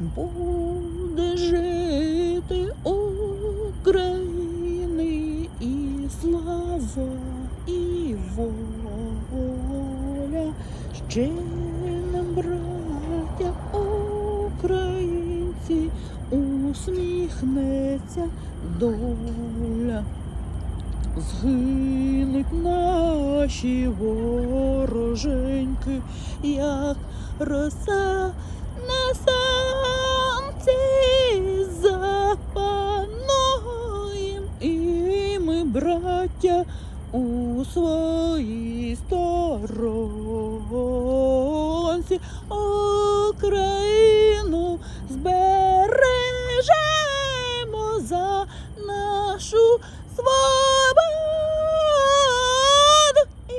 буде жити України і слава, і воля. Ще нам, браття українці, усміхнеться доля. Згинуть наші вороженьки, як роса сонці запануєм, і ми, браття, у своїй сторонці Україну збережемо за нашу свободу. І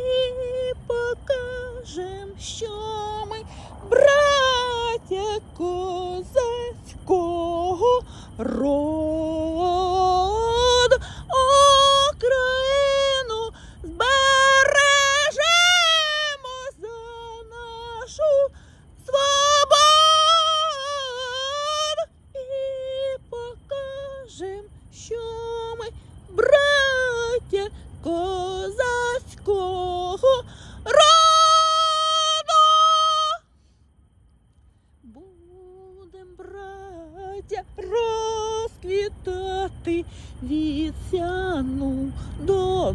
покажем, що роду. Україну збережемо за нашу свободу і покажем, що ми браття козацького розквітати від сяну до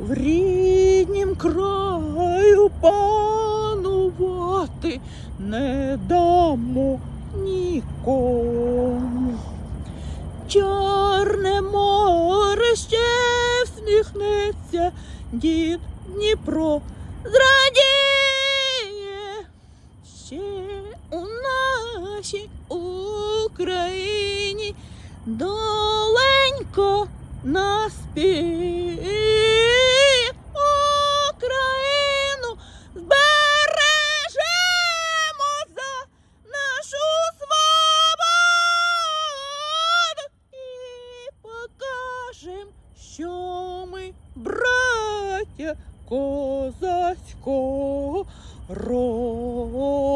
в ріднім краю панувати не дамо нікому. Чорне море ще всміхнеться, дід Дніпро зрадіє. Ще у нашій Україні. Доленько Україну збережемо за нашу свободу. І покажем, що ми браття козацького роду.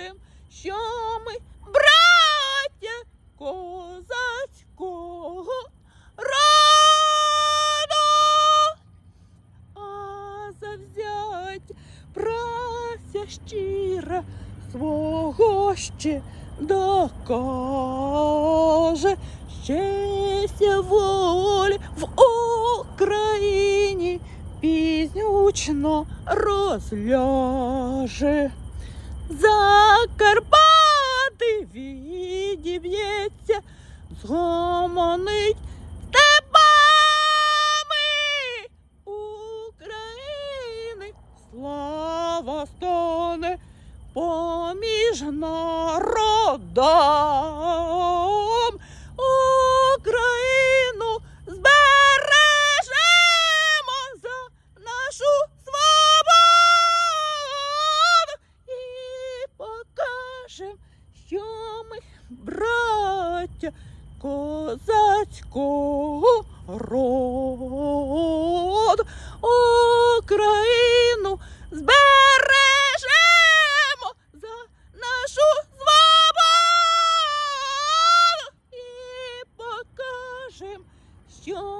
Покажем, що ми браття козацького роду. А завзять праця щира свого ще докаже. Щастя волі в Україні пізнючно розляже. Закарпати відіб'ється, згомонить степами України. Слава стане поміж народом. Ми браття козацького роду. Україну збережемо за нашу свободу і покажем, що